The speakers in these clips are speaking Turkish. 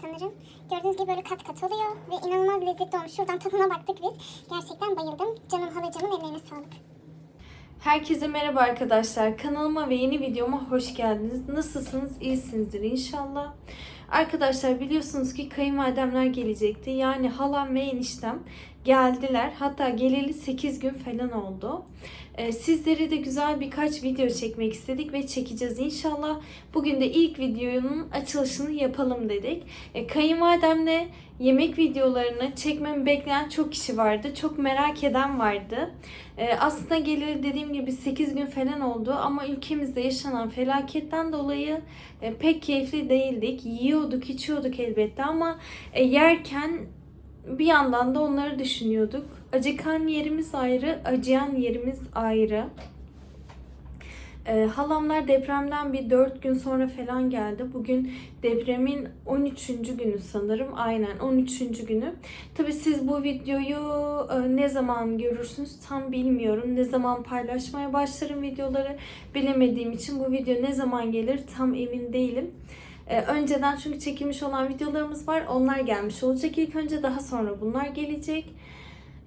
sanırım. Gördüğünüz gibi böyle kat kat oluyor ve inanılmaz lezzetli olmuş. Şuradan tadına baktık biz. Gerçekten bayıldım. Canım halacığımın ellerine sağlık. Herkese merhaba arkadaşlar. Kanalıma ve yeni videoma hoş geldiniz. Nasılsınız? İyisinizdir inşallah. Arkadaşlar biliyorsunuz ki kayınvalidemler gelecekti. Yani halam ve eniştem geldiler. Hatta geleli 8 gün falan oldu. Ee, sizlere de güzel birkaç video çekmek istedik ve çekeceğiz inşallah. Bugün de ilk videonun açılışını yapalım dedik. Ee, kayınvalidemle yemek videolarını çekmemi bekleyen çok kişi vardı. Çok merak eden vardı. Ee, aslında geleli dediğim gibi 8 gün falan oldu ama ülkemizde yaşanan felaketten dolayı e, pek keyifli değildik. Yiyorduk, içiyorduk elbette ama e, yerken bir yandan da onları düşünüyorduk. Acıkan yerimiz ayrı, acıyan yerimiz ayrı. E, halamlar depremden bir 4 gün sonra falan geldi. Bugün depremin 13. günü sanırım. Aynen 13. günü. Tabi siz bu videoyu e, ne zaman görürsünüz tam bilmiyorum. Ne zaman paylaşmaya başlarım videoları bilemediğim için bu video ne zaman gelir tam emin değilim. E, önceden çünkü çekilmiş olan videolarımız var. Onlar gelmiş olacak ilk önce daha sonra bunlar gelecek.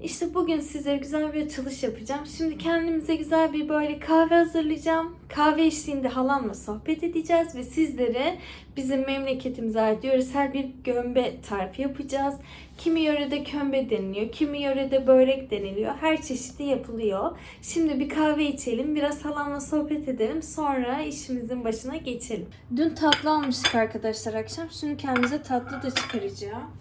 İşte bugün sizlere güzel bir açılış yapacağım. Şimdi kendimize güzel bir böyle kahve hazırlayacağım. Kahve eşliğinde halamla sohbet edeceğiz ve sizlere bizim memleketimize ait yöresel bir gömbe tarifi yapacağız. Kimi yörede kömbe deniliyor, kimi yörede börek deniliyor. Her çeşidi yapılıyor. Şimdi bir kahve içelim, biraz halamla sohbet edelim. Sonra işimizin başına geçelim. Dün tatlı almıştık arkadaşlar akşam. Şimdi kendimize tatlı da çıkaracağım.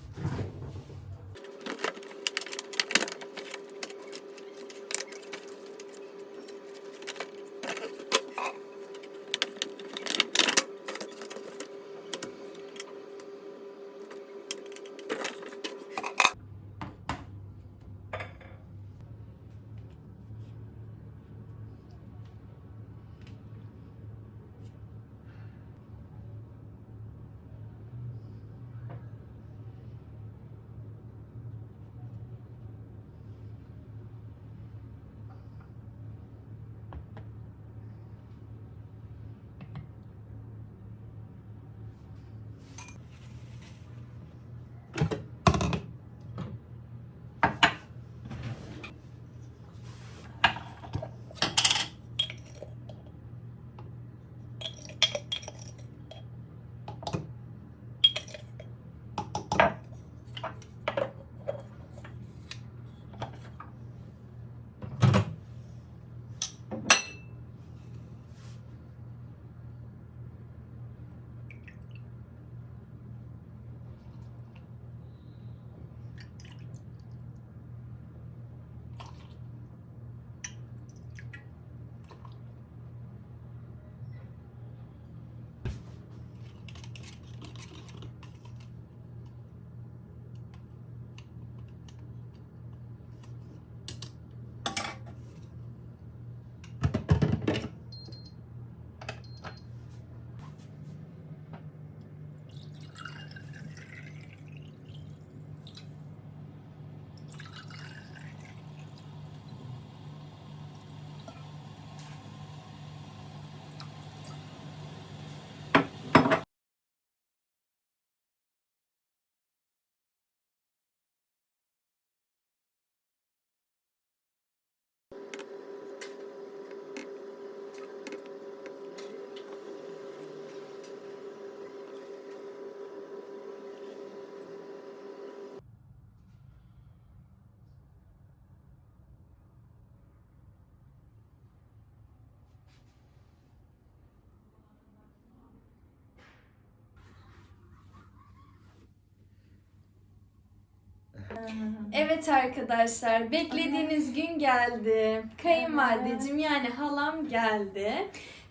Evet arkadaşlar beklediğiniz gün geldi. Kayınvalideciğim yani halam geldi.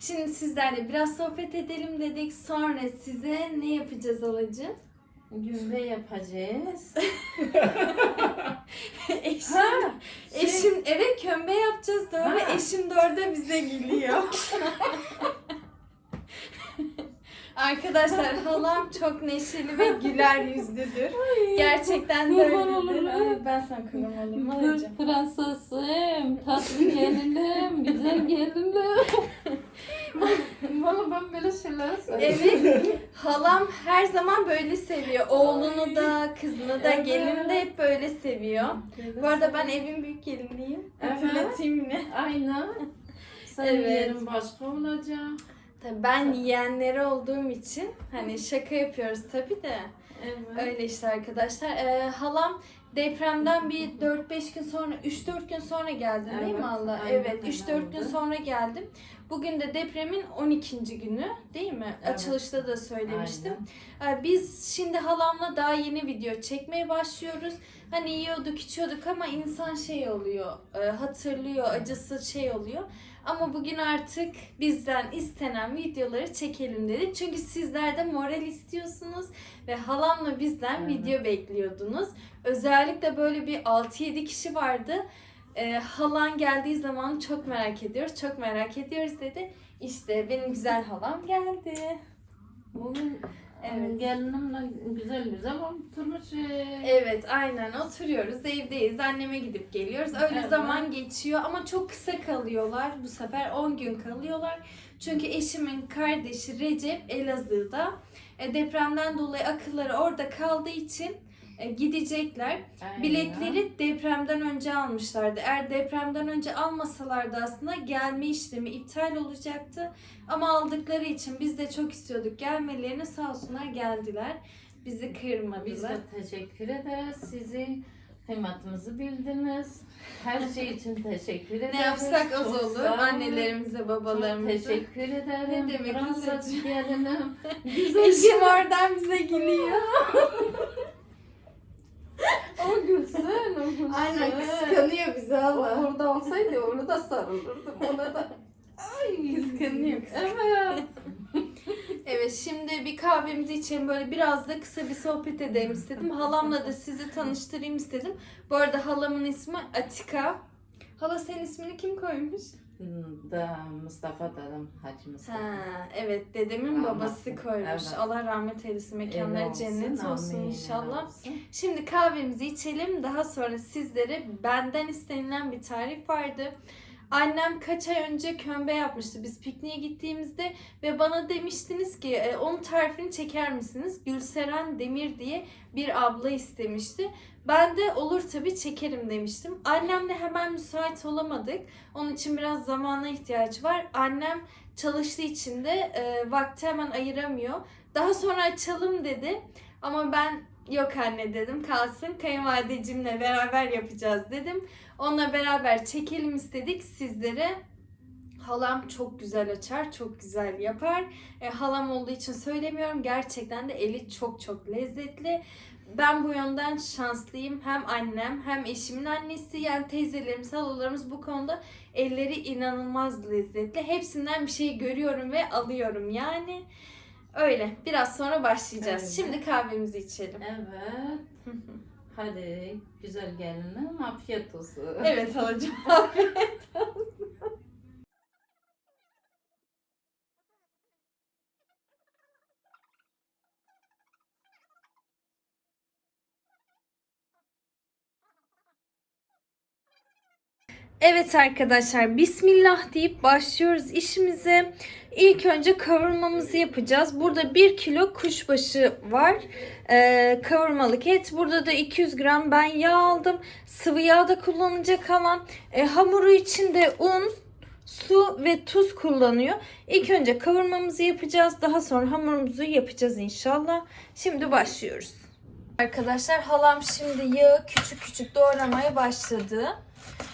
Şimdi sizlerle biraz sohbet edelim dedik. Sonra size ne yapacağız halacığım? Gümbe yapacağız. eşim, Ha, şey- eşim evet kömbe yapacağız doğru. Ha. Eşim de orada bize gülüyor. Arkadaşlar halam çok neşeli ve güler yüzlüdür. Gerçekten de Kurban öyledir. olurum. Ay, Ben sana kurban olurum Pır halacığım. prensesim, tatlı gelinim, güzel gelinim. Valla ben böyle şeyler söylüyorum. Evet. Halam her zaman böyle seviyor. Oğlunu da, kızını da, Evet. gelini de hep böyle seviyor. Bu arada ben evin büyük geliniyim. Evet. Hatırlatayım yine. Aynen. Senin Evet. yerin başka olacak. Tabii ben yeğenleri olduğum için hani şaka yapıyoruz tabii de. Evet. Öyle işte arkadaşlar. Ee, halam depremden bir 4-5 gün sonra, 3-4 gün sonra geldin değil mi Allah? aynen Evet, öyle 3-4 gün oldu. sonra geldim. Bugün de depremin 12. günü değil mi? Evet. Açılışta da söylemiştim. Ee, Biz şimdi halamla daha yeni video çekmeye başlıyoruz. Hani yiyorduk içiyorduk ama insan şey oluyor, e, hatırlıyor, acısı şey oluyor. Ama bugün artık bizden istenen videoları çekelim dedik. Çünkü sizler de moral istiyorsunuz ve halamla bizden Evet. video bekliyordunuz. Özellikle böyle bir 6-7 kişi vardı. Ee, halan geldiği zaman çok merak ediyoruz, çok merak ediyoruz dedi. İşte benim güzel halam geldi. Bugün Evet. evet. gelinimle güzel güzel oturmuş. Evet aynen oturuyoruz evdeyiz anneme gidip geliyoruz öyle Evet. zaman geçiyor ama çok kısa kalıyorlar bu sefer 10 gün kalıyorlar çünkü eşimin kardeşi Recep Elazığ'da E, depremden dolayı akılları orada kaldığı için e, gidecekler Aynen. biletleri depremden önce almışlardı eğer depremden önce almasalardı aslında gelme işlemi iptal olacaktı ama aldıkları için biz de çok istiyorduk gelmelerini sağ olsunlar geldiler bizi kırmadılar. Biz de teşekkür ederiz. Sizi kıymetimizi bildiniz. Her şey için teşekkür ederiz. Ne yapsak az Çok olur. Annelerimize, Çok babalarımıza. teşekkür ederim. Ne demek Fransız gelinim. Güzel Eşim oradan bize gülüyor. O gülsün, o gülsün. Aynen kıskanıyor bizi O Allah. burada olsaydı onu da sarılırdım ona da. Ay Kıskanıyor, Evet. Evet şimdi bir kahvemizi içelim böyle biraz da kısa bir sohbet edelim istedim. Halamla da sizi tanıştırayım istedim. Bu arada halamın ismi Atika. Hala senin ismini kim koymuş? Da Mustafa dedim, Hacı Mustafa. Ha, evet dedemin Rahmetli, babası koymuş. evet. Allah rahmet eylesin mekanları Evi cennet olsun amin, inşallah. olsun. Şimdi kahvemizi içelim. Daha sonra sizlere benden istenilen bir tarif vardı. Annem kaç ay önce kömbe yapmıştı biz pikniğe gittiğimizde ve bana demiştiniz ki "E, onun tarifini çeker misiniz? Gülseren Demir diye bir abla istemişti. Ben de olur tabii çekerim demiştim. Annemle hemen müsait olamadık. Onun için biraz zamana ihtiyaç var. Annem çalıştığı için de e, vakti hemen ayıramıyor. Daha sonra açalım dedi. Ama ben yok anne dedim kalsın kayınvalidecimle beraber yapacağız dedim. Onunla beraber çekelim istedik sizlere. Halam çok güzel açar, çok güzel yapar. E, halam olduğu için söylemiyorum. Gerçekten de eli çok çok lezzetli. Ben bu yönden şanslıyım. Hem annem hem eşimin annesi yani teyzelerimiz, halalarımız bu konuda elleri inanılmaz lezzetli. Hepsinden bir şey görüyorum ve alıyorum yani. Öyle. Biraz sonra başlayacağız. Evet. Şimdi kahvemizi içelim. Evet. Hadi güzel gelinim afiyet olsun. evet halacığım. Evet arkadaşlar bismillah deyip başlıyoruz işimize. İlk önce kavurmamızı yapacağız. Burada 1 kilo kuşbaşı var. Ee, kavurmalık et. Burada da 200 gram ben yağ aldım. Sıvı yağ da kullanacak alan. E, hamuru için de un, su ve tuz kullanıyor. İlk önce kavurmamızı yapacağız. Daha sonra hamurumuzu yapacağız inşallah. Şimdi başlıyoruz. Arkadaşlar halam şimdi yağı küçük küçük doğramaya başladı.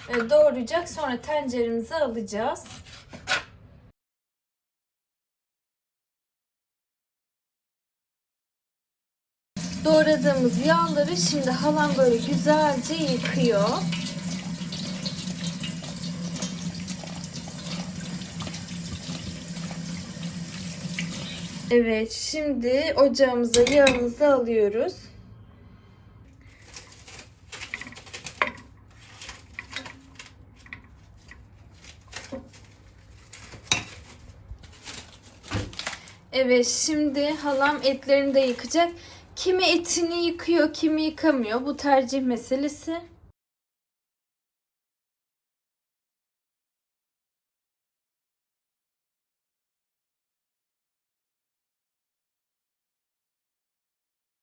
E, doğrayacak. Sonra tenceremize alacağız. Doğradığımız yağları şimdi halam böyle güzelce yıkıyor. Evet, şimdi ocağımıza yağımızı alıyoruz. Evet şimdi halam etlerini de yıkacak. Kimi etini yıkıyor, kimi yıkamıyor. Bu tercih meselesi.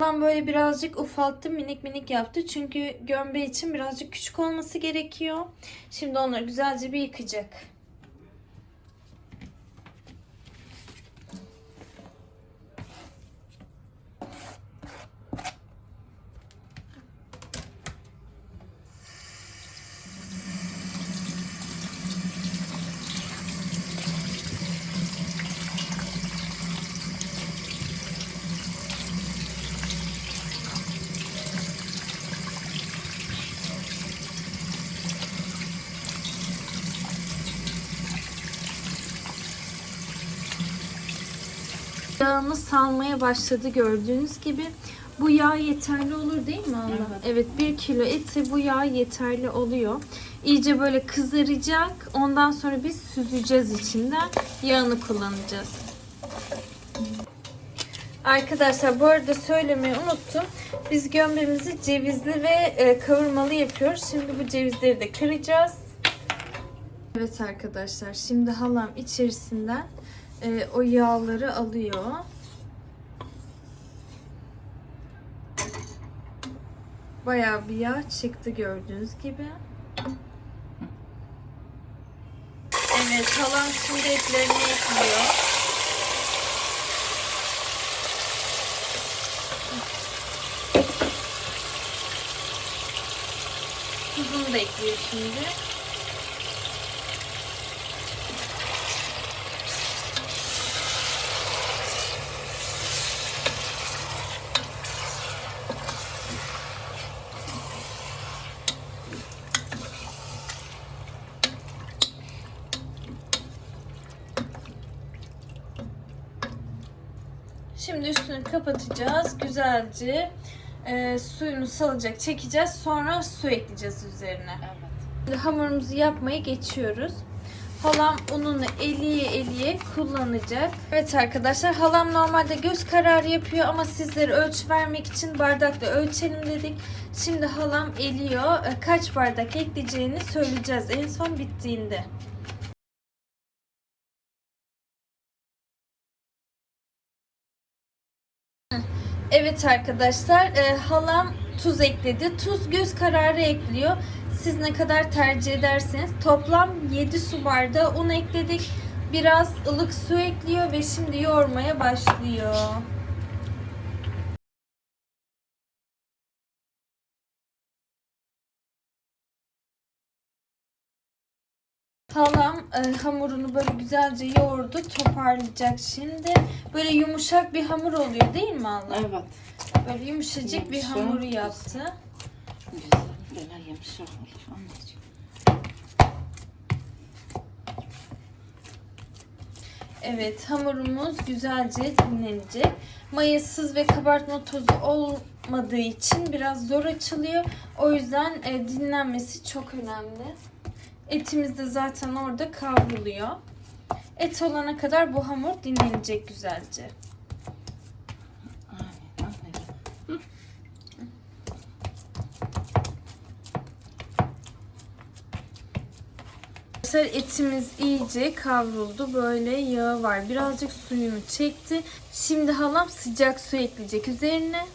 Ben böyle birazcık ufalttı minik minik yaptı. Çünkü gömbe için birazcık küçük olması gerekiyor. Şimdi onları güzelce bir yıkacak. Yağını salmaya başladı gördüğünüz gibi. Bu yağ yeterli olur değil mi Allah? Evet. Evet, bir kilo eti bu yağ yeterli oluyor. İyice böyle kızaracak. Ondan sonra biz süzeceğiz içinden. Yağını kullanacağız. Arkadaşlar bu arada söylemeyi unuttum. Biz gömbemizi cevizli ve e, kavurmalı yapıyoruz. Şimdi bu cevizleri de kıracağız. Evet arkadaşlar şimdi halam içerisinden e, o yağları alıyor. Bayağı bir yağ çıktı gördüğünüz gibi. Evet halam şimdi etlerini ekliyor. Tuzunu da ekliyor şimdi. Şimdi üstünü kapatacağız. Güzelce e, suyunu salacak, çekeceğiz. Sonra su ekleyeceğiz üzerine. Evet. Şimdi hamurumuzu yapmaya geçiyoruz. Halam ununu eliye eliye kullanacak. Evet arkadaşlar halam normalde göz kararı yapıyor ama sizlere ölçü vermek için bardakla ölçelim dedik. Şimdi halam eliyor. E, Kaç bardak ekleyeceğini söyleyeceğiz en son bittiğinde. Evet arkadaşlar e, halam tuz ekledi. Tuz göz kararı ekliyor. Siz ne kadar tercih ederseniz. Toplam 7 su bardağı un ekledik. Biraz ılık su ekliyor ve şimdi yoğurmaya başlıyor. Halam e, hamurunu böyle güzelce yoğurdu. Toparlayacak şimdi. Böyle yumuşak bir hamur oluyor değil mi Allah? Evet. Böyle yumuşacık bir Yumuşak. hamuru yaptı. Güzel. Böyle yumuşak olur anneciğim. Evet hamurumuz güzelce dinlenecek. Mayasız ve kabartma tozu olmadığı için biraz zor açılıyor. O yüzden e, dinlenmesi çok önemli. Etimiz de zaten orada kavruluyor. Et olana kadar bu hamur dinlenecek güzelce. Arkadaşlar etimiz iyice kavruldu. Böyle yağı var. Birazcık suyunu çekti. Şimdi halam sıcak su ekleyecek üzerine.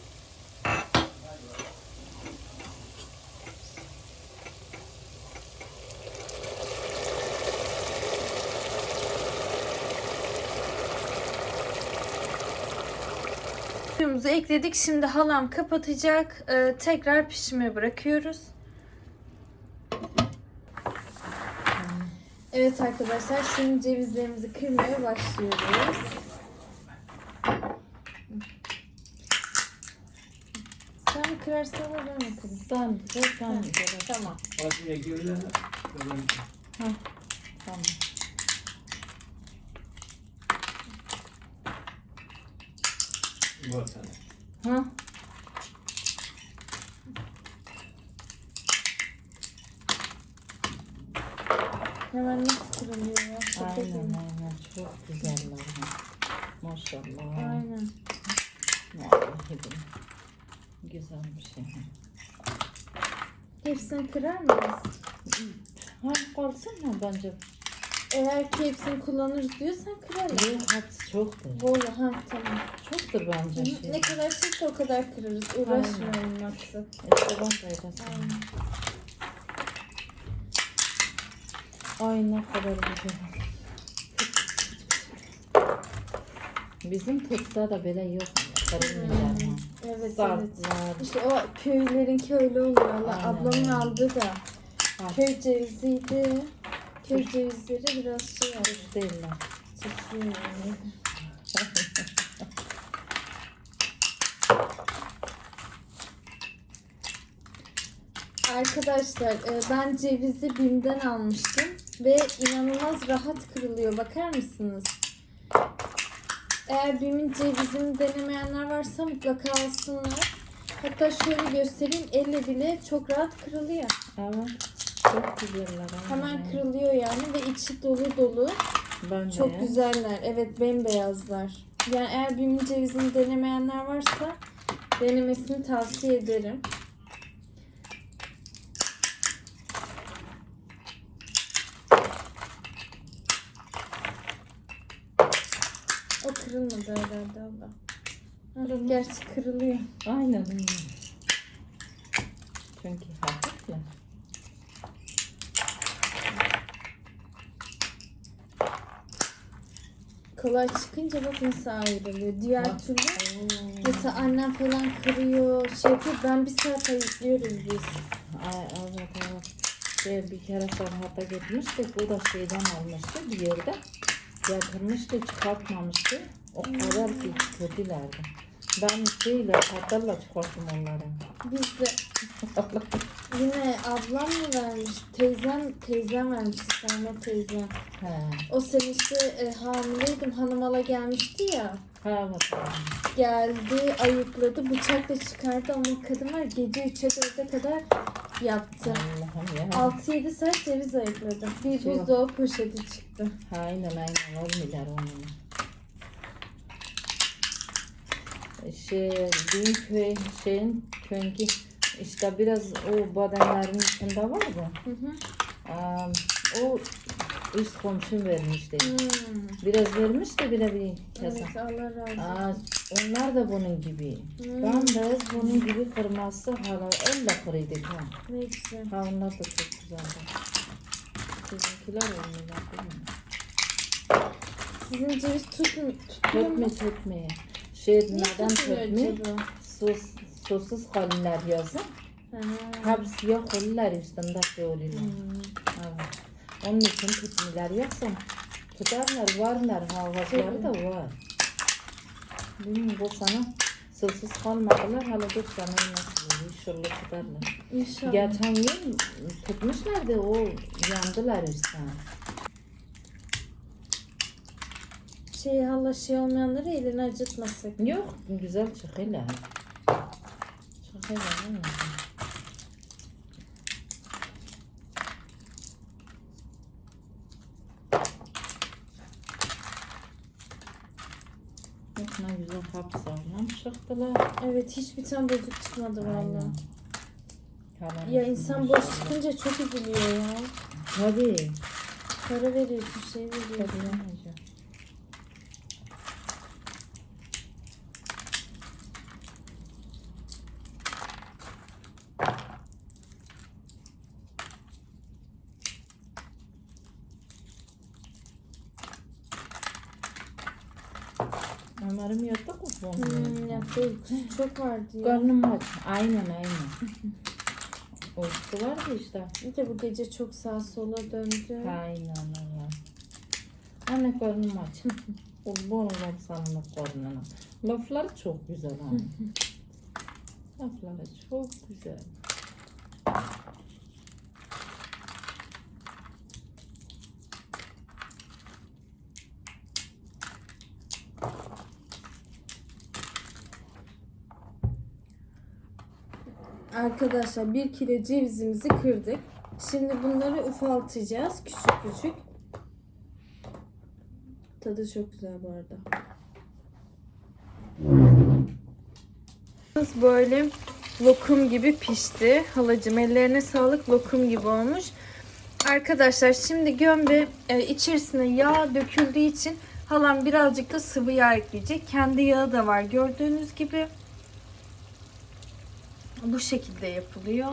Suyumuzu ekledik. Şimdi halam kapatacak. Ee, tekrar pişmeye bırakıyoruz. Evet arkadaşlar şimdi cevizlerimizi kırmaya başlıyoruz. Sen mi kırarsın ama ben mi kırayım? Tamam. Güzel. Tamam. Güzel. Tamam. Gel. Tamam. Bak sana. Ha? Hemen nasıl kırılıyor ya? Şaka Aynen gibi. aynen. Çok güzeller. Maşallah. Aynen. Vallahi billahi. Güzel bir şey. Hepsini kırar mıyız? Ha kalsın mı bence? Eğer ki hepsini kullanırız diyorsan kırarız. Yok hepsi çoktur. Bolu ha tamam. Çoktur bence şey. Ne kadar çıksa o kadar kırarız. Uğraşmayalım maksat. İşte ben koyacağım. Ay ne kadar güzel. Bizim kızda da böyle yok. Kırılmıyorlar mı? Evet evet. Sarplar. İşte o köylerin öyle oluyor. Allah Aynen ablamın aldığı da köy ceviziydi. Köy cevizleri biraz şey yaptı. Yani. Arkadaşlar e, ben cevizi BİM'den almıştım ve inanılmaz rahat kırılıyor. Bakar mısınız? Eğer BİM'in cevizini denemeyenler varsa mutlaka alsınlar. Hatta şöyle göstereyim elle bile çok rahat kırılıyor. Evet. Çok güzeller. Hemen kırılıyor yani ve içi dolu dolu. Ben Çok güzeller. Evet bembeyazlar. Yani eğer bimin cevizini denemeyenler varsa denemesini tavsiye ederim. O kırılmadı herhalde abla. Ha, Gerçi kırılıyor. Aynen. Çünkü hafifler. Kolay çıkınca bak nasıl ayrılıyor. Diğer Ha. türlü mesela annem falan kırıyor, şey yapıyor. Ben bir saat ayıklıyoruz biz. Ay, evet evet. Şey, bir kere Ferhat'a gitmiştik. O da şeyden almıştı bir yerde. Yatırmıştı, çıkartmamıştı. O kadar ki kötülerdi. Ben şeyle, tatlarla çıkarttım onları. Biz de Yine ablam mı vermiş? Teyzem, teyzem vermişti Selma teyzem. He. O sene işte e, hamileydim hanımala gelmişti ya. Ha. Geldi ayıkladı bıçakla çıkardı ama kadın var gece 3'e 4'e kadar yaptı. Allah'ım ya. 6-7 saat ceviz ayıkladı. Bir Çok. buzdolabı poşeti çıktı. Aynen aynen olmuyorlar onun. Şey, düğün köy, şeyin köyünki işte biraz o badenlerin içinde. Hı hı. Aa, o üst komşum vermişti. Hmm. Biraz vermiş de bile bir kese. Evet Allah razı. Aa, onlar da bunun gibi. Hmm. Ben de bunun gibi kırması hala elle kırıydık ha. Ne güzel. Ha onlar da çok güzeldi. Sizinkiler olmuyorlar değil mi? Sizin ceviz tutmuyor, mu? Tutmuyor tutmuyor. Şey neden tutmuyor? Sos, sossuz kalınlar yazın. Ha. Hep siyah kalınlar üstünde şey oluyorlar. Hmm. Evet. Onun için tutmuyorlar. Yoksa tutarlar, varlar. Havazları da var. Bilmiyorum bu sana sossuz kalmadılar. Hala dur sana nasıl. İnşallah tutarlar. İnşallah. Geçen gün tutmuşlardı o yandılar üstten. Şey hala şey olmayanları elini acıtmasak. Yok güzel çıkıyorlar. Çıkıyorlar değil mi? Ne güzel hap sağlam çıktılar. Evet hiçbir tane bozuk çıkmadı valla. Ya insan boş çıkınca çok üzülüyor ya. Tabii. Para veriyorsun şey veriyorsun. Tabii yemeyeceğim. Ömer'im yattı mı? Hmm, ya uykusu çok vardı ya. Karnım aç. Aynen aynen. Uykusu vardı işte. Bir de bu gece çok sağa sola döndü. Aynen öyle. Anne karnım aç. Kurban olayım sana karnına. Lafları çok güzel ha. Lafları çok güzel. Arkadaşlar bir kilo cevizimizi kırdık. Şimdi bunları ufaltacağız küçük küçük. Tadı çok güzel bu arada. Böyle lokum gibi pişti. Halacım ellerine sağlık lokum gibi olmuş. Arkadaşlar şimdi gömbe e, içerisine yağ döküldüğü için halam birazcık da sıvı yağ ekleyecek. Kendi yağı da var gördüğünüz gibi. Bu şekilde yapılıyor.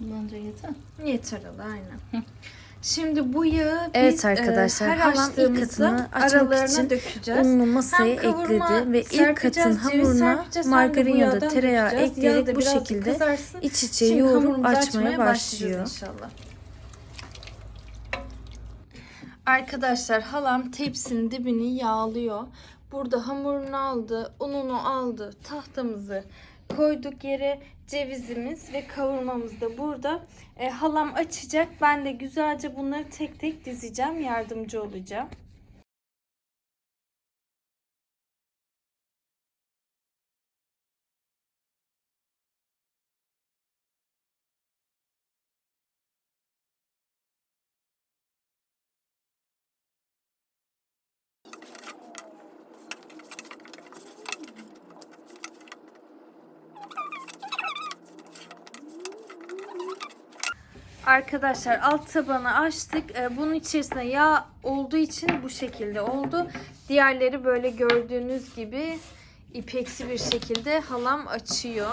Bence yeter. Yeter hala aynen. Şimdi bu yağı Evet biz, e, arkadaşlar, her halam ilk açtığımızda aralarına için dökeceğiz. Ununu masaya ekledi ve ilk katın hamuruna margarin ya da tereyağı ekleyerek bu şekilde kızarsın. iç içe Şimdi yoğurup açmaya başlıyor. inşallah. Arkadaşlar halam tepsinin dibini yağlıyor. Burada hamurunu aldı, ununu aldı, tahtamızı koyduk yere. Cevizimiz ve kavurmamız da burada. E, halam açacak. Ben de güzelce bunları tek tek dizeceğim. Yardımcı olacağım. Arkadaşlar alt tabanı açtık. Ee, Bunun içerisine yağ olduğu için bu şekilde oldu. Diğerleri böyle gördüğünüz gibi ipeksi bir şekilde halam açıyor.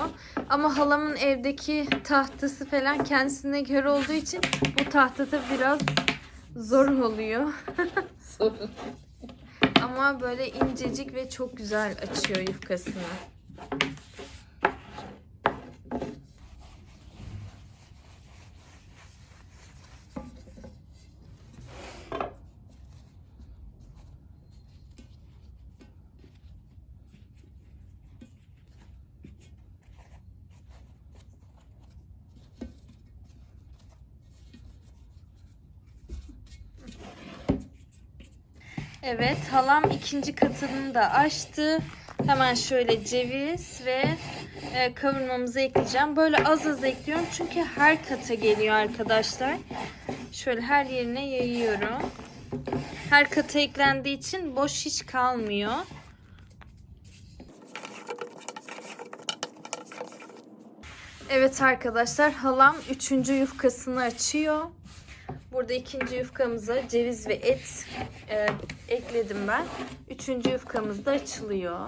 Ama halamın evdeki tahtası falan kendisine göre olduğu için bu tahtada biraz zor oluyor. Sorun. Ama böyle incecik ve çok güzel açıyor yufkasını. Evet, halam ikinci katını da açtı. Hemen şöyle ceviz ve e, kavurmamızı ekleyeceğim. Böyle az az ekliyorum çünkü her kata geliyor arkadaşlar. Şöyle her yerine yayıyorum. Her kata eklendiği için boş hiç kalmıyor. Evet arkadaşlar, halam üçüncü yufkasını açıyor. Burada ikinci yufkamıza ceviz ve et e, ekledim ben. Üçüncü yufkamız da açılıyor.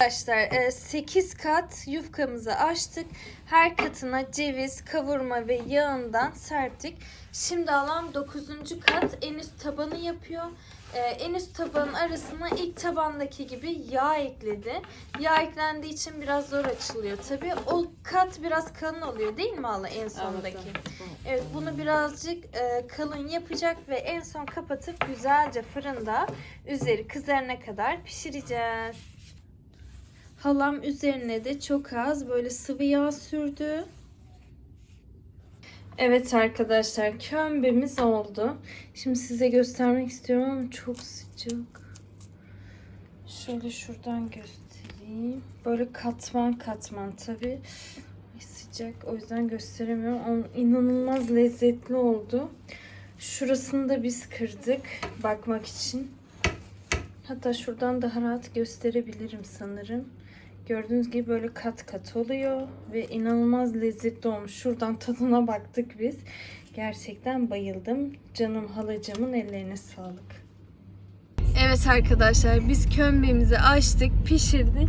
Arkadaşlar 8 kat yufkamızı açtık. Her katına ceviz, kavurma ve yağından serptik. Şimdi alan 9. kat en üst tabanı yapıyor. E, en üst tabanın arasına ilk tabandaki gibi yağ ekledi. Yağ eklendiği için biraz zor açılıyor tabi. O kat biraz kalın oluyor değil mi hala en sondaki? Evet bunu birazcık e, kalın yapacak ve en son kapatıp güzelce fırında üzeri kızarana kadar pişireceğiz. Halam üzerine de çok az böyle sıvı yağ sürdü. Evet arkadaşlar kömbemiz oldu. Şimdi size göstermek istiyorum ama çok sıcak. Şöyle şuradan göstereyim. Böyle katman katman tabi. Sıcak o yüzden gösteremiyorum. Ama inanılmaz lezzetli oldu. Şurasını da biz kırdık bakmak için. Hatta şuradan daha rahat gösterebilirim sanırım. Gördüğünüz gibi böyle kat kat oluyor ve inanılmaz lezzetli olmuş. Şuradan tadına baktık biz. Gerçekten bayıldım. Canım halacığımın ellerine sağlık. Evet arkadaşlar biz kömbemizi açtık, pişirdik.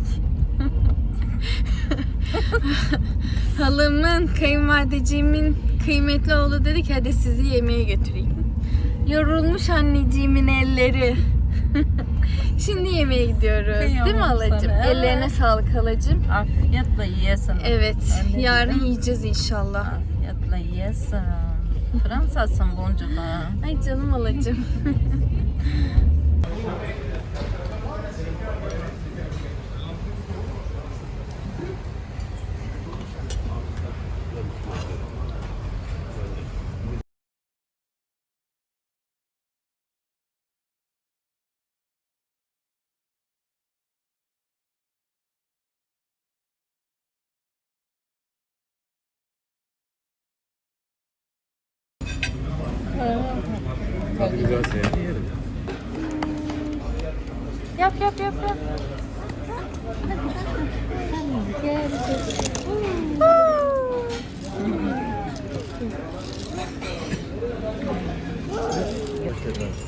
Halamın, kayınvalideciğimin kıymetli oğlu dedi ki hadi sizi yemeğe götüreyim. Yorulmuş anneciğimin elleri. Şimdi yemeğe gidiyoruz. Değil mi Kıyamam halacığım? sana. Ellerine sağlık halacığım. Afiyetle yiyesin. Evet. De Yarın yiyeceğiz inşallah. Afiyetle yiyesin. Fransa'sın boncuğa. Ay canım halacığım.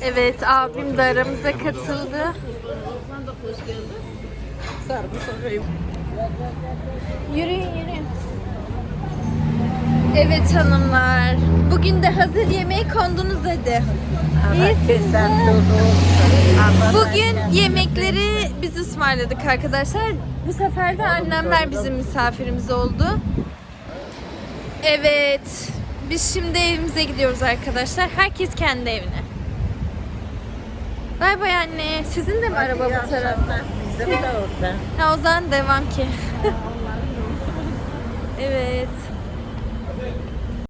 Evet abim de aramıza katıldı. Yürüyün yürüyün. Evet hanımlar. Bugün de hazır yemeğe kondunuz hadi. İyisiniz. Bugün yemekleri biz ısmarladık arkadaşlar. Bu sefer de annemler bizim misafirimiz oldu. Evet. Biz şimdi evimize gidiyoruz arkadaşlar. Herkes kendi evine. Bay bay anne. Sizin de mi araba bu tarafta? Bizim de orada. Ha o zaman devam ki. evet.